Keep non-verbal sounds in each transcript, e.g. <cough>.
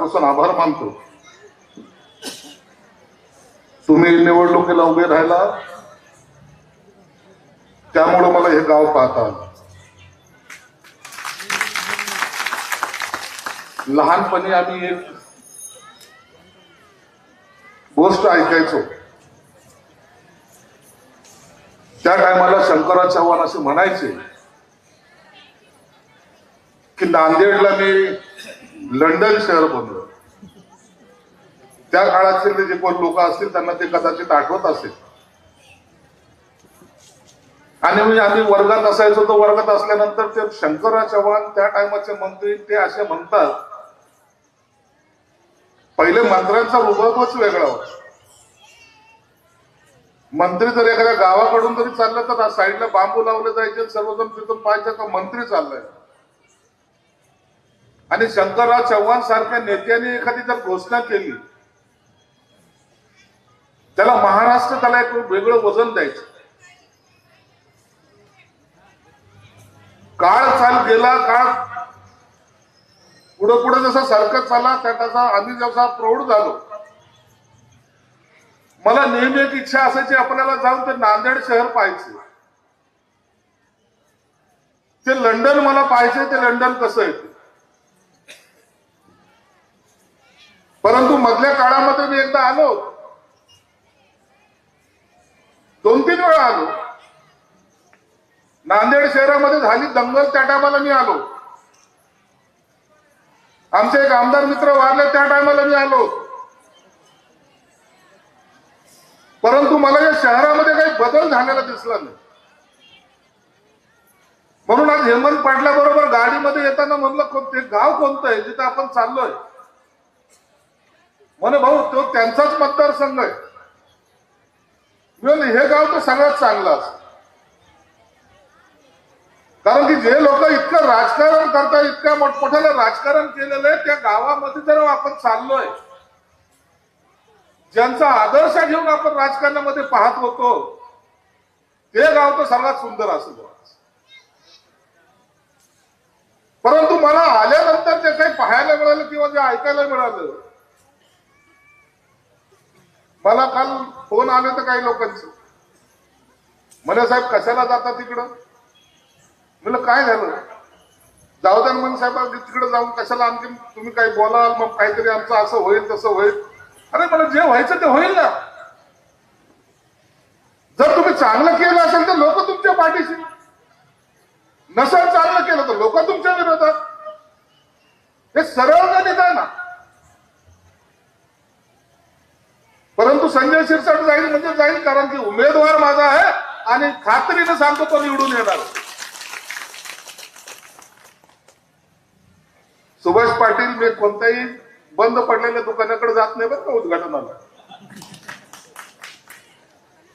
पासून आभार मानतो. तुम्ही निवडणुकीला उभे राहिला. त्यामुळे मला हे गाव पाहता लहानपणी आम्ही एक गोष्ट ऐकायचो. त्या टायमाला शंकरराव चव्हाण असे म्हणायचे की नांदेडला मी लंडन शहर बनलं. त्या काळातले जे कोण लोक असतील त्यांना ते कदाचित आठवत असेल. आणि म्हणजे आम्ही वर्गात असायचो तर वर्गात असल्यानंतर ते शंकरराव चव्हाण त्या टायमाचे मंत्री ते असे म्हणतात पहिले मंत्र्यांचा रुबाबच वेगळा होता. मंत्री जर एखाद्या गावाकडून जरी चाललं तर साईडला बांबू लावले जायचे सर्वजण तिथून पाहायचं का मंत्री चाललाय. आणि शंकरराव चव्हाण सारख्या नेत्याने एखादी जर घोषणा केली त्याला महाराष्ट्र त्याला एक वेगळं वजन द्यायचं. काळ चाल गेला काळ पुढं पुढे जसा सरकत चालला त्या तसा आम्ही जसा प्रौढ झालो. मला नेहमी एक इच्छा असायची आपल्याला जाऊन ते नांदेड शहर पाहायचे. ते लंडन मला पाहायचे ते लंडन कसं येते ते. परंतु मधल्या काळामध्ये मी एकदा आलो. दोन तीन वेळा आलो. नांदेड शहरामध्ये झाली दंगल त्या टायमाला मी आलो. आमचे एक आमदार मित्र वारले त्या टायमाला मी आलो. परंतु मला या शहरामध्ये काही बदल झालेला दिसला नाही. म्हणून आज हेमंत पाटलाबरोबर गाडीमध्ये येताना म्हणलं कोण- ते गाव कोणतं आहे जिथं आपण चाललोय? म्हणे भाऊ तो त्यांचाच मतदारसंघ आहे. हे गाव तर सगळ्यात चांगलं असत. कारण की जे लोक इतकं राजकारण करतात इतक्या मोठमोठ्याला राजकारण केलेलं आहे त्या गावामध्ये जर आपण चाललोय ज्यांचा आदर्श घेऊन आपण राजकारणामध्ये पाहत होतो ते गाव तर सर्वात सुंदर असं परंतु मला आल्यानंतर जे काही पाहायला मिळालं किंवा जे ऐकायला मिळालं मला काल फोन आले तर काही लोकांचे. म्हणे साहेब कशाला जाता तिकडं? म्हणलं काय झालं? जाऊ द्या ना साहेब तिकडे जाऊन कशाला आणखी तुम्ही काही बोलाल मग काहीतरी आमचं असं होईल तसं होईल. अरे मला जे व्हायचं ते होईल ना. जर तुम्ही चांगलं केलं असेल तर लोक तुमच्या पाठीशी. नसेल चांगलं केलं तर लोक तुमच्या विरोधात. हे सरळ गणित आहे ना. परंतु संजय शिरसाट जाईल म्हणजे जाईल कारण की उमेदवार माझा आहे आणि खात्रीनं सांगतो तो निवडून येणार. सुभाष पाटील मी कोणत्याही बंद पडलेल्या दुकानाकडे जात नाही बरं का उद्घाटनाला.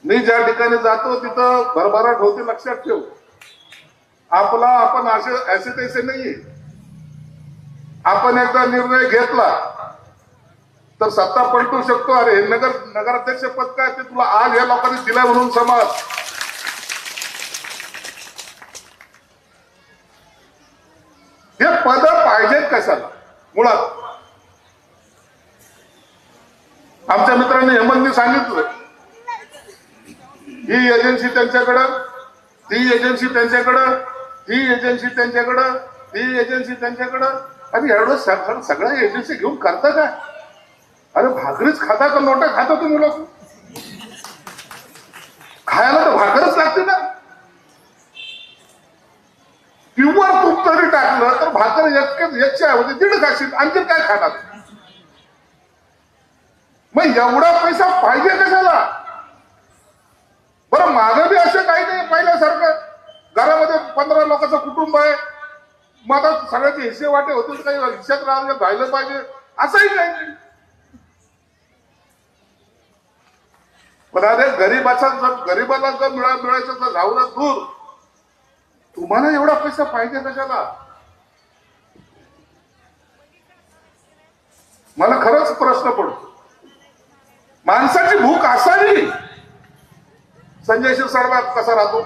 मी ज्या ठिकाणी जातो तिथं भरभराट होते लक्षात ठेव. आपला आपण असे असे तैसे नाहीये. आपण एकदा निर्णय घेतला तर सत्ता पलटू शकतो. अरे नगर नगराध्यक्ष पद काय? ते तुला आज या लोकांनी दिलं म्हणून समाज. हे पद पाहिजेत कशाला? मुळात. आमच्या मित्रांनी हेमंतनी सांगितलं. ही एजन्सी त्यांच्याकडं ती एजन्सी त्यांच्याकडं ही एजन्सी त्यांच्याकडं ती एजन्सी त्यांच्याकडं. आणि एवढं सगळं सगळ्या एजन्सी घेऊन करता काय? अरे भाकरीच खाता का नोटा खाता तुम्ही लोक. खायला तर भाकरच लागते ना. प्युअर तूप तरी टाकलं तर भाकर एक एकशे ऐवजी दीड खाशील आणखी काय खाणार? मग एवढा पैसा पाहिजे कशाला? बरं माझं बी असं काही नाही पहिल्यासारखं. घरामध्ये पंधरा लोकांचं कुटुंब आहे. मग आता सगळ्याचे हिस्से वाटे होतील काही. हिश्यात राहिलं पाहिजे. असंही काही नाही. पण अरे गरीबाचा जर गरीबाला जर मिळा मिळायचं तर झावला दूर. तुम्हाला एवढा पैसा पाहिजे कशाला? मला खरंच प्रश्न पडतो. माणसाची भूक असावी. संजय शिरसाट कसा राहतो?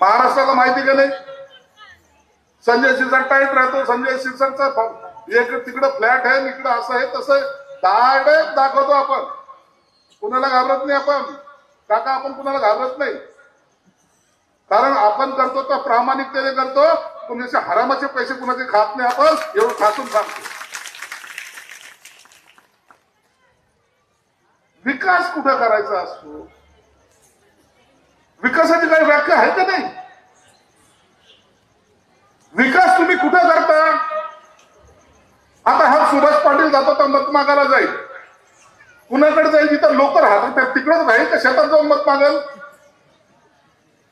महाराष्ट्राला माहिती का नाही? संजय शिरसाट टाईट राहतो. संजय शिरसाटचा एक तिकडं फ्लॅट आहे इकडं असं आहे तसं डायरेक्ट दाखवतो आपण. कुणाला घाबरत नाही आपण? काका आपण कुणाला घाबरत नाही. कारण आपण करतो तर प्रामाणिकतेने करतो. कुणाचे हरामाचे पैसे कुणाचे खात नाही आपण एवढं खातून सांगतो. विकास कुठं करायचा असतो? विकासाची काही व्याख्या आहे का नाही? विकास तुम्ही कुठं करता? आता हा सुभाष पाटील जातो तर मत मागायला जाईल. कुणाकडे जाईल जिथं लोक राहतात तिकडंच राहील का शेतात जाऊन मत मागल.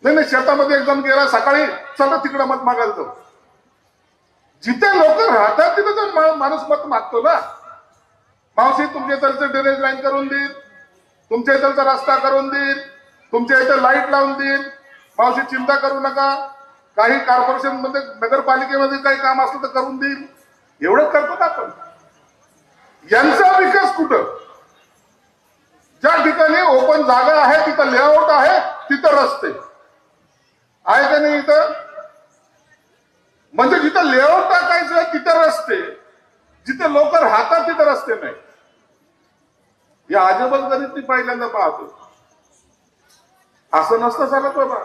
नाही नाही शेतामध्ये एक जण गेला सकाळी चला तिकडं मत मागायला जाऊ. जिथे लोक राहतात तिथे जाऊन मा- माणूस मत मागतो ना. मावशी तुमच्या इथलचं ड्रेनेज लाईन करून देईल. तुमच्या इथलचा रस्ता करून देईल. तुमच्या इथे लाइट लावून देईल. मावशी चिंता करू नका. काही कॉर्पोरेशनमध्ये नगरपालिकेमध्ये काही काम असलं तर करून देईल. एवढं करतो ना आपण. यांचा विकास कुठं? ज्या ठिकाणी ओपन जागा आहे तिथं लेआउट आहे तिथं रस्ते. आहे का नाही इथं? म्हणजे जिथं लेआउट टाकायचं तिथं रस्ते. जिथे लोक राहतात तिथं रस्ते नाही. या अजबच गणित मी पहिल्यांदा पाहतो. असं नसतं चालत बाबा.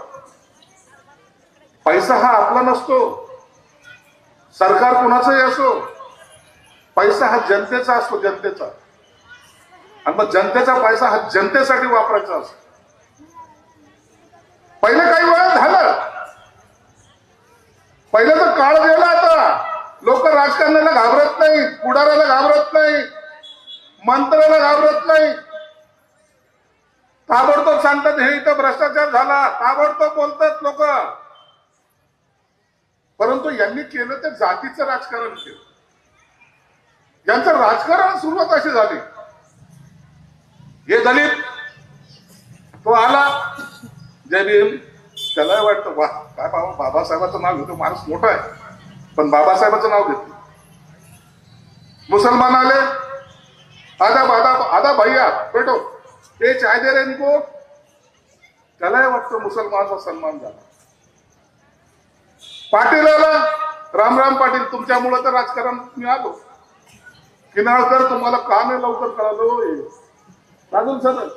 पैसा हा आपला नसतो. सरकार कुणाचाही असो पैसा हा जनतेचा असतो जनतेचा. आणि मग जनतेचा पैसा हा जनतेसाठी वापरायचा असतो. पहिले काही वेळ झालं. पहिल्याचा काळ गेला आता. लोक राजकारणाला घाबरत नाही पुढाऱ्याला घाबरत नाही मंत्र्याला घाबरत नाही ताबडतोब सांगतात हे इथं भ्रष्टाचार झाला. ताबडतोब बोलतात लोक. परंतु यांनी केलं ते जातीचं राजकारण केलं. यांचं राजकारण सुरुवात अशी झाली. हे दलित तो आला. जय भीम. त्याला वाटतं वा काय बाबा बाबासाहेबाचं नाव घेतो माणूस मोठा आहे. पण बाबासाहेबाचं नाव घेतो. मुसलमान आले. आधा आधा आदा भैया बेटो ते चाय दे रे इनको. त्यालाही वाटतं मुसलमानचा सन्मान झाला. पाटील आला. राम राम पाटील तुमच्यामुळं तर राजकारण मी आलो. किनाळकर तुम्हाला का नाही लवकर कळालो? राजून सर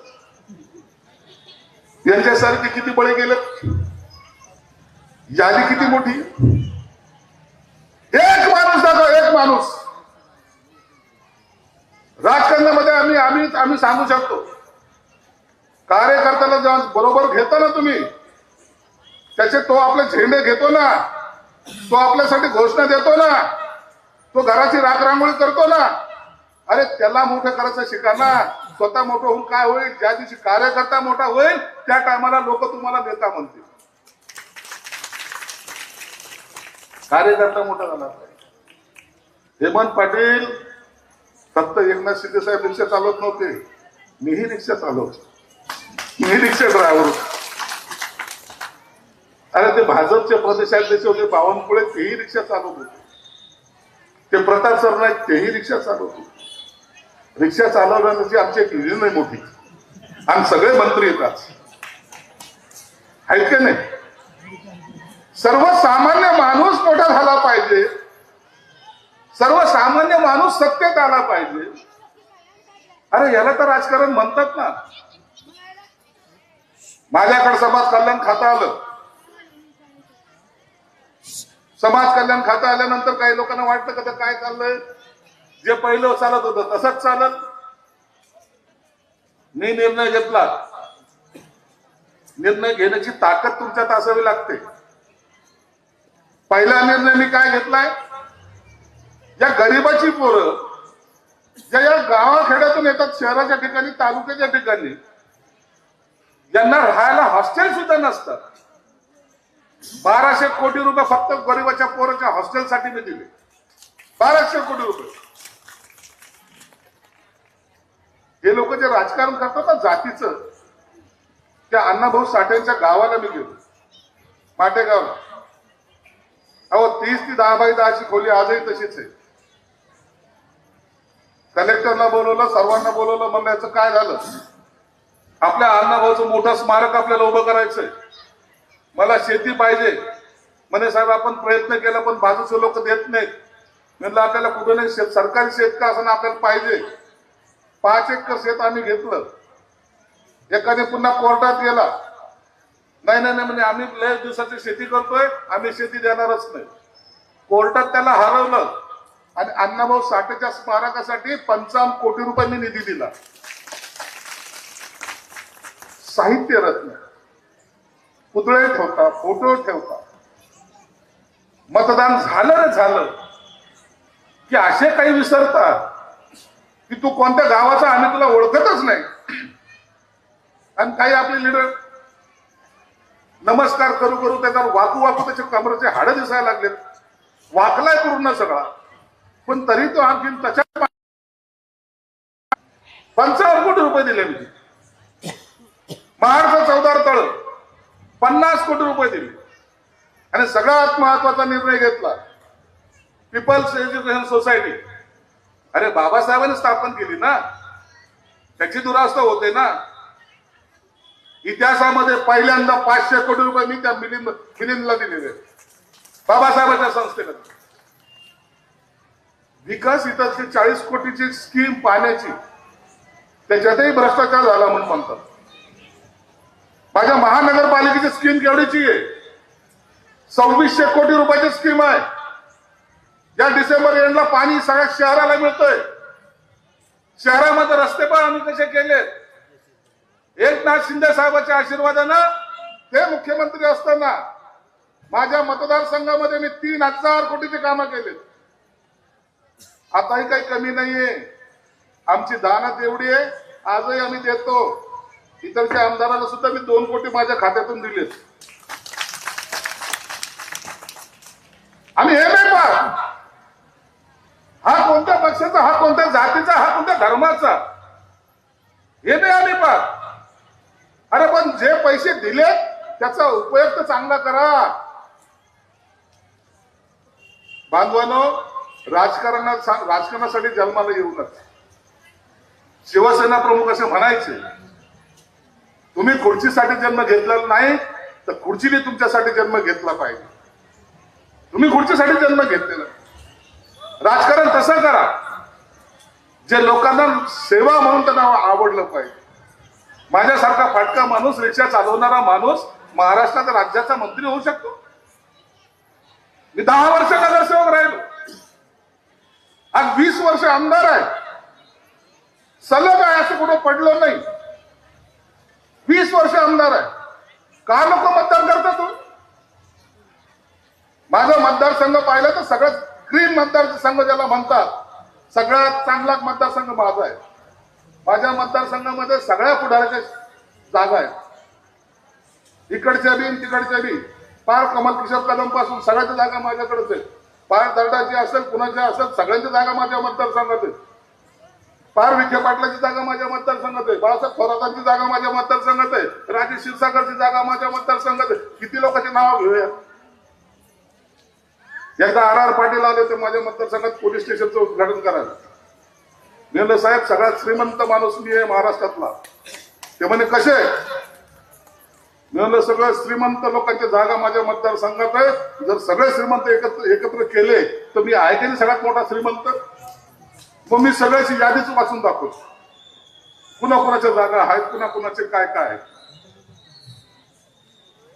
यांच्यासारखे किती बळे गेले यादी किती मोठी? एक माणूस दाखव एक माणूस. राजकारणामध्ये आम्ही आम्ही आम्ही सांगू शकतो. कार्यकर्त्याला जेव्हा बरोबर घेता ना तुम्ही त्याचे तो आपले झेंडे घेतो ना तो आपल्यासाठी घोषणा देतो ना तो घराची राखरांगोळी करतो ना अरे त्याला मोठं करायचं शिका ना. स्वतः मोठं होऊन काय होईल? ज्या दिवशी कार्यकर्ता मोठा होईल त्या टायमाला लोक तुम्हाला नेता म्हणतील. कार्यकर्ता मोठा झाला हेमंत पाटील फक्त एकनाथ शिंदे साहेब रिक्षा चालवत नव्हते. मीही रिक्षा चालवतो मी रिक्षा ड्रायव्हर अरे ते भाजपचे प्रदेशाध्यक्ष होते बावनकुळे तेही रिक्षा चालवत होते. ते प्रताप सरनाईक तेही रिक्षा चालवत होते. रिक्षा चालवण्याची आमची एक युनियन आहे मोठी. आणि सगळे मंत्री येतात. आहेत का नाही? सर्वसामान्य माणूस मोठा झाला पाहिजे. सर्वसामान्य माणूस सत्तेत आला पाहिजे. अरे याला तर राजकारण म्हणतात ना. माझ्याकडे समाज कल्याण खातं आलं. समाज कल्याण खातं आल्यानंतर काही लोकांना वाटतं का काय चाललंय? जे पहिलं चालत होतं तसंच चालत. मी निर्णय घेतला. निर्णय घेण्याची ताकद तुमच्यात असावी लागते. पहिला निर्णय मी काय घेतलाय? या गरिबाची पोरं ज्या या गावाखेड्यातून येतात शहराच्या ठिकाणी तालुक्याच्या ठिकाणी यांना राहायला हॉस्टेल सुद्धा नसतात बाराशे कोटी रुपये फक्त गरिबाच्या पोराच्या हॉस्टेलसाठी मी दिले. बाराशे कोटी रुपये. हे लोक जे राजकारण करतात ना जातीचं त्या अण्णाभाऊ साठेंच्या गावाला मी गेलो. माटेगावला. अहो तीस ती दहा बाय दहाची खोली आजही तशीच आहे. कलेक्टरला बोलवलं सर्वांना बोलवलं म्हणलं याचं काय झालं? आपल्या अण्णाभाऊचं मोठं स्मारक आपल्याला उभं करायचंय. मला शेती पाहिजे. म्हणे साहेब आपण प्रयत्न केला पण बाजूचे लोक देत नाहीत. म्हणलं आपल्याला कुठं नाही शेत सरकारी शेत असं आपल्याला पाहिजे. पाच एकर शेत आम्ही घेतलं. एकाने पुन्हा कोर्टात गेला. नाही नाही नाही म्हणजे आम्ही लय दिवसाची शेती करतोय आम्ही शेती देणारच नाही. कोर्टात त्याला हरवलं. आणि अण्णाभाऊ साठेच्या स्मारकासाठी पंचावन्न कोटी रुपयांनी निधी दिला. साहित्य रत्न. पुतळे ठेवता फोटो ठेवता. मतदान झालं झालं. की असे काही विसरतात. की तू कोणत्या गावाचा आम्ही तुला ओळखतच नाही. आणि काही आपले लिडर नमस्कार करू करू त्याचा वाकू वाकू त्याच्या कमरेचे हाडं दिसायला लागलेत. वाकलाय पूर्ण सगळा. पण तरी तो आणखी त्याच्या पंचावन्न कोटी रुपये दिले मी. महाराष्ट्र चौदार तळ पन्नास कोटी रुपये दिले. आणि सगळ्यात महत्त्वाचा निर्णय घेतला. पीपल्स एज्युकेशन सोसायटी अरे बाबासाहेबांनी स्थापन केली ना? त्याची दुरावस्था होते ना? इतिहासामध्ये पहिल्यांदा पाचशे कोटी रुपये मी त्या मिलिंद मिलिंदला दिलेले बाबासाहेबांच्या संस्थेला. विकास इथं चाळीस कोटीची स्कीम पाण्याची त्याच्यातही भ्रष्टाचार झाला म्हणून म्हणतात. माझ्या महानगरपालिकेची स्कीम केवढीची आहे? सव्वीसशे कोटी रुपयाची स्कीम आहे. या डिसेंबर एंडला पाणी सगळ्या शहराला मिळतंय. शहरामध्ये रस्ते पण आम्ही कसे केले? एकनाथ शिंदे साहेबांच्या आशीर्वादानं ते मुख्यमंत्री असताना माझ्या मतदारसंघामध्ये मी तीन हजार कोटीची कामं केली. आताही काही कमी नाहीये. आमची दानत एवढी आहे आजही आम्ही देतो. इतरच्या आमदाराला सुद्धा मी दोन कोटी माझ्या खात्यातून दिलेत. आम्ही हे नाही पाहत. हा कोणत्या पक्षाचा हा कोणत्या जातीचा हा कोणत्या धर्माचा? हे नाही आम्ही पाहत. अरे पण जे पैसे दिले त्याचा उपयोग तर चांगला करा. बांधवानो राजकारणात राजकारणासाठी जन्माला येऊ नका. शिवसेना प्रमुख असे म्हणायचे तुम्ही खुर्चीसाठी जन्म घेतलेला नाही तर खुर्चीने तुमच्यासाठी जन्म घेतला पाहिजे. तुम्ही खुर्चीसाठी जन्म घेतलेला राजकारण तसं करा. जे लोकांना सेवा म्हणून त्यांना आवडलं पाहिजे. माझ्यासारखा फाटका माणूस रिक्षा चालवणारा माणूस महाराष्ट्राचा राज्याचा मंत्री होऊ शकतो? मी दहा वर्ष नगरसेवक राहिलो. आज वीस वर्ष आमदार आहे. सलग आहे असं कुठं पडलं नाही. वीस वर्ष आमदार आहे. का लोक मतदान करतात माझा मतदारसंघ पाहिला तर सगळं ग्रीन मतदारसंघ ज्याला म्हणतात सगळ्यात चांगला मतदारसंघ माझा आहे. माझ्या मतदारसंघामध्ये सगळ्या पुढाऱ्याच्या जागा आहेत. इकडच्या बी तिकडच्या बी. पार कमल किशोर कदमपासून सगळ्याच्या जागा माझ्याकडेच आहेत. पार दर्डाची असेल कुणाच्या असेल सगळ्यांच्या जागा माझ्या मतदारसंघात आहेत. पार विखे पाटलाची जागा माझ्या मतदारसंघात आहे. बाळासाहेब थोरातांची जागा माझ्या मतदारसंघात आहे. राजे क्षीरसागरची जागा माझ्या मतदारसंघात आहे. किती लोकांची नावं घेऊया? एकदा आर आर पाटील आले ते माझ्या मतदारसंघात पोलीस स्टेशनचं उद्घाटन करायला. मी साहेब सगळ्यात श्रीमंत माणूस मी आहे महाराष्ट्रातला. ते म्हणे कसे? मी सगळं श्रीमंत लोकांच्या जागा माझ्या मतदारसंघात आहे. जर सगळे श्रीमंत एकत्र एकत्र केले तर मी आहे की सगळ्यात मोठा श्रीमंत. मग मी सगळ्याची यादीच वाचून दाखवतो. कुणा कुणाच्या जागा आहेत कुणा कुणाचे काय काय आहेत?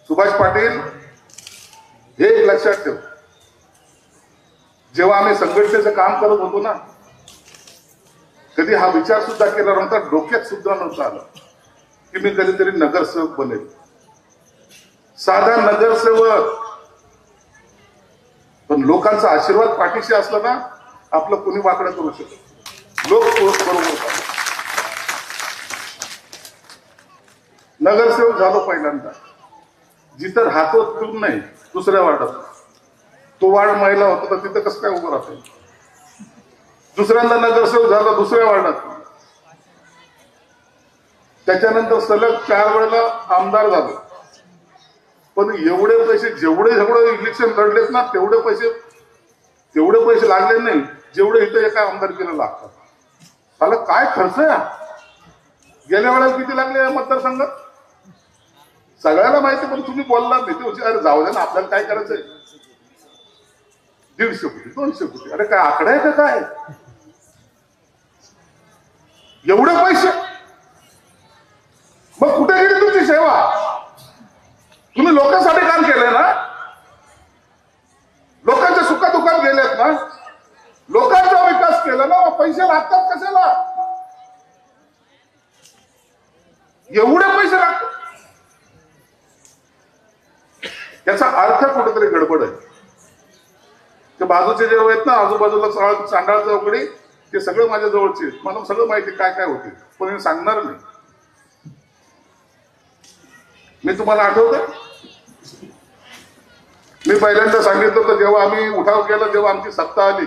सुभाष पाटील हे एक लक्षात ठेव. जेव्हा आम्ही संघटनेचं काम करत होतो ना कधी हा विचार सुद्धा केला नव्हता डोक्यात सुद्धा नव्हता आला की मी कधीतरी नगरसेवक बनेल. साधा नगरसेवक. पण लोकांचा आशीर्वाद पाठीशी असला ना आपलं कुणी वाकडं करू शकत लोक बरोबर नगरसेवक झालो पहिल्यांदा. जिथं राहतो तिथून नाही दुसऱ्या वार्डात तो वार्ड महिला होता तर तिथं कसं काय उभं राहते दुसऱ्यांदा नगरसेवक झाला दुसऱ्या वार्डात. त्याच्यानंतर सलग चार वेळेला आमदार झालो. पण एवढे पैसे जेवढे जेवढे इलेक्शन लढलेत ना तेवढे पैसे तेवढे पैसे लागले नाही जेवढे इथं एका आमदारकीला लागतात. त्याला काय खर्च आहे? गेल्या वेळेला किती लागले या मतदारसंघात? सगळ्याला माहिती पण तुम्ही बोलला नाही. ते अरे जाऊ दे ना आपल्याला काय करायचंय? दीडशे कोटी दोनशे कोटी अरे काय आकडा आहे का काय? एवढे पैसे? मग कुठे गेली तुमची सेवा? तुम्ही लोकांसाठी काम केलंय ना? लोकांच्या सुखादुखात गेलेत ना? लोकांचा विकास केला ना मग पैसे लागतात कशाला? एवढे पैसे लागतात. याचा अर्थ कुठेतरी गडबड आहे. ते बाजूचे जे आहेत ना आजूबाजूला चाळ- चांडाळ चौकडी ते सगळं माझ्या जवळचे मला सगळं माहिती काय काय होते. पण मी सांगणार नाही. मी तुम्हाला आठवत? मी पहिल्यांदा सांगितलं होतं जेव्हा आम्ही उठाव केला जेव्हा आमची सत्ता आली.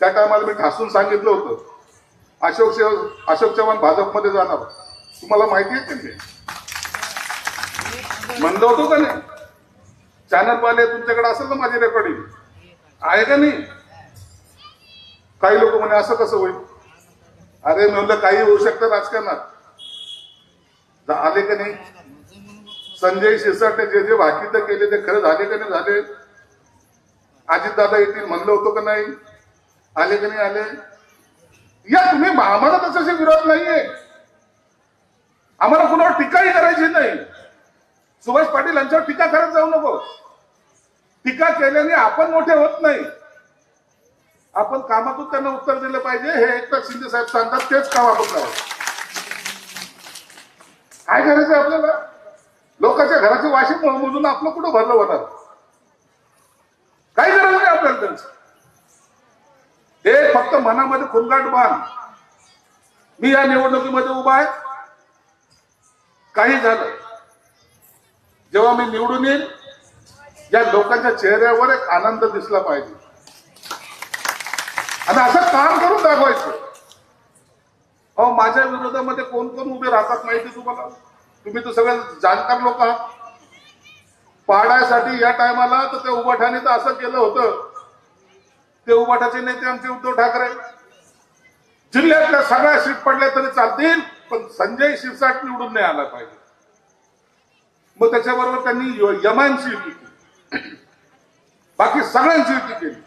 त्या टायमाला मी ठासून सांगितलं होतं. अशोक अशोक चव्हाण भाजपमध्ये जाणार. तुम्हाला माहिती आहे की ते म्हणलं होतो का नाही? चॅनलवाले तुमच्याकडे असेल ना माझी रेकॉर्डिंग आहे का नाही? काही लोक म्हणे असं कसं होईल? अरे म्हणलं काही होऊ शकतं राजकारणात. आले का नाही? संजय शिरसाटने जे जे भाकीत केले ते खरं झाले का नाही झाले? अजितदादा येतील म्हणलं होतं का नाही? आले का नाही आले? या तुम्ही आम्हाला तसाचे विरोध नाहीये. आम्हाला कुणावर टीकाही करायची नाही. सुभाष पाटील यांच्यावर टीका करत जाऊ नको. टीका केल्याने आपण मोठे होत नाही. आपण कामातून त्यांना उत्तर दिलं पाहिजे हे एकनाथ शिंदे साहेब सांगतात तेच काम आपण करावं. काय करायचं आपल्याला? लोकांच्या घराचे वाशी मोजून आपलं कुठं भरलं होणार? काही गरज नाही आपल्याला त्यांचं? हे फक्त मनामध्ये खुनगाट बांध. मी या निवडणुकीमध्ये उभा आहे. काही झालं. जेव्हा मी निवडून येईल या लोकांच्या चेहऱ्यावर एक आनंद दिसला पाहिजे. आणि असं काम करून दाखवायचं. अहो माझ्या विरोधामध्ये कोण कोण उभे राहतात माहिती तुम्हाला? तुम्ही तर सगळे जाणकार लोक आहात. पाडायसाठी या टायमाला तर त्या उभाठाने तर असं केलं होतं. ते उभाठाचे नेते आमचे उद्धव ठाकरे. जिल्ह्यातल्या सगळ्या सीट पडल्या तरी चालतील पण संजय शिरसाट निवडून नाही आला पाहिजे. मग त्याच्याबरोबर त्यांनी यमांची युती केली. बाकी सगळ्यांची युती केली.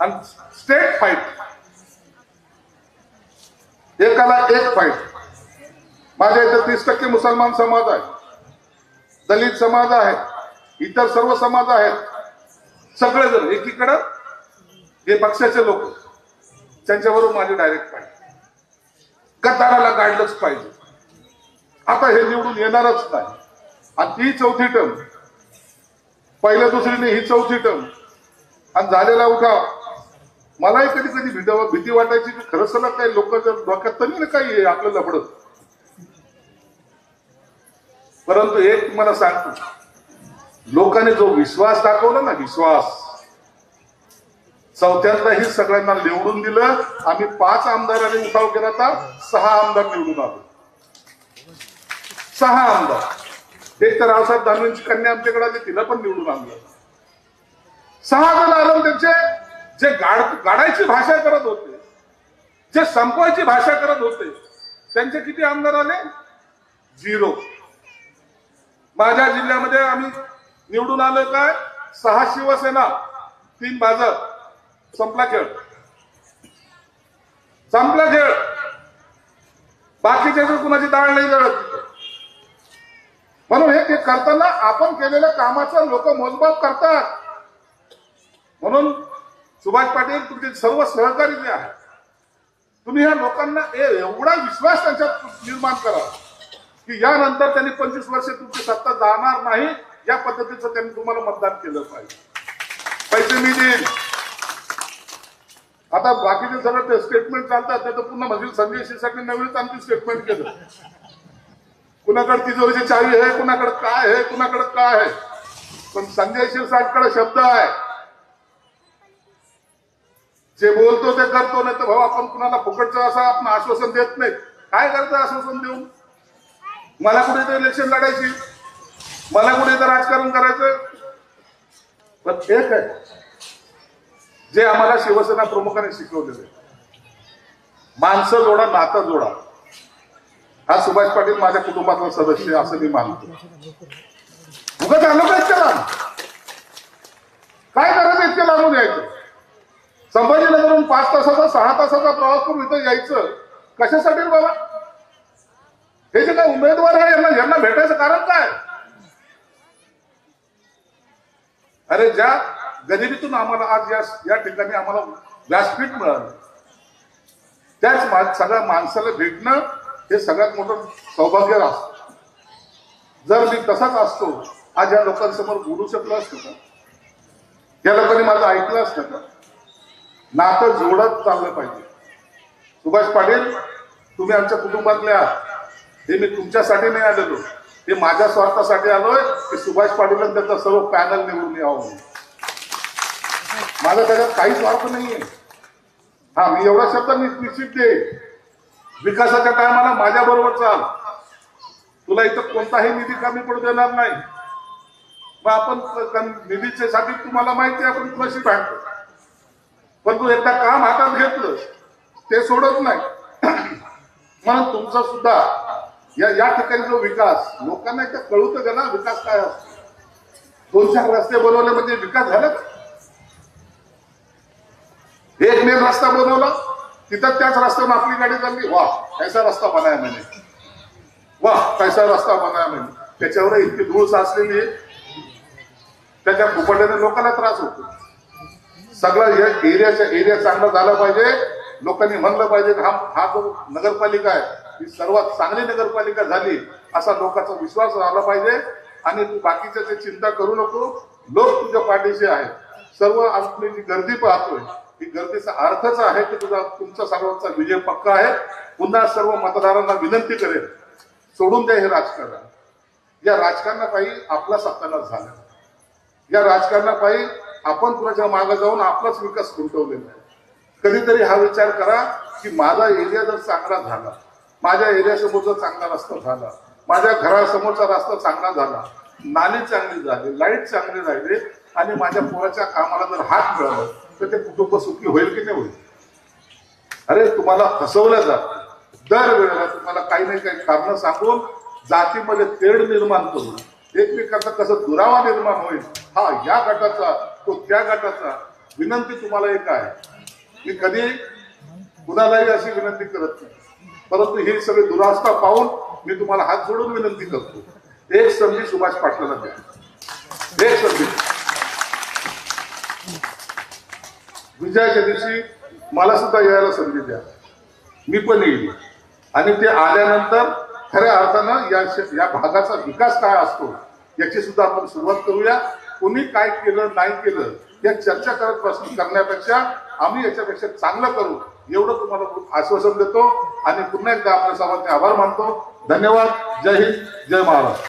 आणि स्टेट फाईट एकाला एक फाईट माझ्या इथं तीस टक्के मुसलमान समाज आहे. दलित समाज आहे. इतर सर्व समाज आहेत. सगळेजण एकीकडं हे पक्षाचे लोक. त्यांच्याबरोबर माझे डायरेक्ट पाहिजे गद्दाराला काढलंच पाहिजे. आता हे निवडून येणारच नाही. आणि ती चौथी टर्म. पहिल्या दुसरीने ही चौथी टर्म. आणि झालेला उठाव. मलाही कधी कधी भीती भीती वाटायची की खरंच ना काही लोकांच्या डोक्यात तर नाही ना काही आपलं लफडत परंतु एक तुम्हाला सांगतो. लोकांनी जो विश्वास दाखवला ना विश्वास. चौथ्यांदाही सगळ्यांना निवडून दिलं. आम्ही पाच आमदारांनी उठाव केला तर सहा आमदार निवडून आलो. सहा आमदार. तेच तर रावसाहेब दानवेंची कन्या आमच्याकडे आली तिला पण निवडून आणलं. सहा जण आलो त्यांचे जे गाड गाडायची भाषा करत होते जे संपवायची भाषा करत होते त्यांचे किती आमदार आले? झिरो. माझ्या जिल्ह्यामध्ये आम्ही निवडून आलो काय? सहा शिवसेना तीन भाजप. संपला खेळ. संपला खेळ. बाकीच्या जर कुणाची दाळ नाही जळत. म्हणून हे करताना आपण केलेल्या कामाचा लोक मोजमाप करतात. म्हणून सुभाष पाटील तुमचे सर्व सहकारी जे आहेत तुम्ही ह्या लोकांना एवढा विश्वास त्यांच्यात निर्माण करा की यानंतर त्यांनी पंचवीस वर्ष तुमची सत्ता जाणार नाही या पद्धतीचं त्यांनी तुम्हाला मतदान केलं पाहिजे. पैसे मी देईन. आता बाकीचे सगळं ते स्टेटमेंट चालतात ते तर पुन्हा म्हणजे संजय शिरसाटने नवीनच आमची स्टेटमेंट केलं. कुणाकडे तिजोरीची चावी आहे कुणाकडे काय आहे कुणाकडे काय आहे? पण संजय शिरसाटकडे शब्द आहे. जे बोलतो ते करतो नाही तर भाऊ आपण कुणाला फुकटचं असं आपण आश्वासन देत नाही. काय करतं आश्वासन देऊन? मला कुठे तर इलेक्शन लढायची. मला कुठे तर राजकारण करायचं पण एक आहे. जे आम्हाला शिवसेना प्रमुखाने शिकवलेलं आहे. माणसं जोडा नातं जोडा. हा सुभाष पाटील माझ्या कुटुंबातला सदस्य असं मी मानतो. उगत आलो काय त्याला काय करायचं इतके लागून यायचं संभाजीनगरहून पाच तासाचा सहा तासाचा प्रवास करून इथं यायचं. कशासाठी बाबा? हे जे काय उमेदवार आहे यांना यांना भेटायचं कारण काय? अरे ज्या गरिबीतून आम्हाला आज या या ठिकाणी आम्हाला व्यासपीठ मिळालं. त्याच सगळ्या माणसाला भेटणं हे सगळ्यात मोठं सौभाग्य असतं जर मी तसाच असतो आज या लोकांसमोर बोलू शकलो असतो का? या लोकांनी माझं ऐकलं असतं का? नातं जोडत चाललं पाहिजे. सुभाष पाटील तुम्ही आमच्या कुटुंबातले आहात. हे मी तुमच्यासाठी नाही आलेलो. हे माझ्या स्वार्थासाठी आलोय. की सुभाष पाटील आणि सर्व पॅनल निवडून यावं म्हणून. माझा त्याच्यात काही स्वार्थ नाहीये. हा मी एवढा शब्द मी निश्चित दे विकासाच्या टायमाला माझ्या बरोबर चाल. तुला इथं कोणताही निधी कमी पडू देणार नाही. मग आपण निधीच्या साठी तुम्हाला माहिती आहे आपण तुलाशी भांडतो. पण तू एकदा काम हातात घेतलं ते सोडत नाही. <clears throat> म्हणून तुमचा सुद्धा या या ठिकाणी जो विकास लोकांना एकदा कळूत का ना विकास काय असतो? दोन चार रस्ते बनवले म्हणजे विकास झाला का? एक मेन रस्ता बनवला. तिथं त्याच रस्त्यावर आपली गाडी चालली. वा कैसा रस्ता बनाया म्हणे. वा कैसा रस्ता बनाया म्हणे. त्याच्यावर इतकी धूळ साचलेली आहे. त्याच्या फुफट्याने लोकांना त्रास होतो. सगळं या एरियाच्या एरिया चांगला झाला पाहिजे. लोकांनी म्हणलं पाहिजे की हा हा जो नगरपालिका आहे ही सर्वात चांगली नगरपालिका झाली असा लोकांचा विश्वास आला पाहिजे. आणि तू बाकीच्या चिंता करू नको लोक तुझ्या पाठीशी आहेत. सर्व आपली जी गर्दी पाहतोय ही गर्दीचा अर्थच आहे की तुझा तुमचा सर्वांचा विजय पक्का आहे. पुन्हा सर्व मतदारांना विनंती करेल सोडून द्या हे राजकारण. या राजकारणापायी आपला सत्तानाश झाला. या राजकारणापायी आपण कुणाच्या मागे जाऊन आपलाच विकास खुंटवलेला आहे. कधीतरी हा विचार करा की माझा एरिया जर चांगला झाला माझ्या एरियासमोरचा चांगला रस्ता झाला माझ्या घरासमोरचा रस्ता चांगला झाला नाली चांगली झाली लाइट चांगली राहिली आणि माझ्या पोराच्या कामाला जर हात मिळाला तर ते कुटुंब सुखी होईल की नाही होईल? अरे तुम्हाला हसवलं जात दरवेळेला तुम्हाला काही नाही काही कारण सांगून जातीमध्ये तेढ निर्माण करून एकमेकांचा कसं दुरावा निर्माण होईल हा या गटाचा तो त्या गटाचा विनंती तुम्हाला एक आहे. मी कधी कुणालाही अशी विनंती करत नाही. परंतु ही सगळी दुरावस्था पाहून मी तुम्हाला हात जोडून विनंती करतो. एक संधी सुभाष पाटलाला द्या. एक संधी. विजयाच्या दिवशी मला सुद्धा यायला संधी द्या. मी पण येईल. आणि ते आल्यानंतर खऱ्या अर्थानं या या भागाचा विकास काय असतो याची सुद्धा आपण सुरुवात करूया. कोणी काय केलं नाही केलं या चर्चा करत बसून करण्यापेक्षा आम्ही याच्यापेक्षा चांगलं करू एवढं तुम्हाला आश्वासन देतो. आणि पुन्हा एकदा आपल्या सर्वांचे आभार मानतो. धन्यवाद. जय हिंद. जय महाराष्ट्र.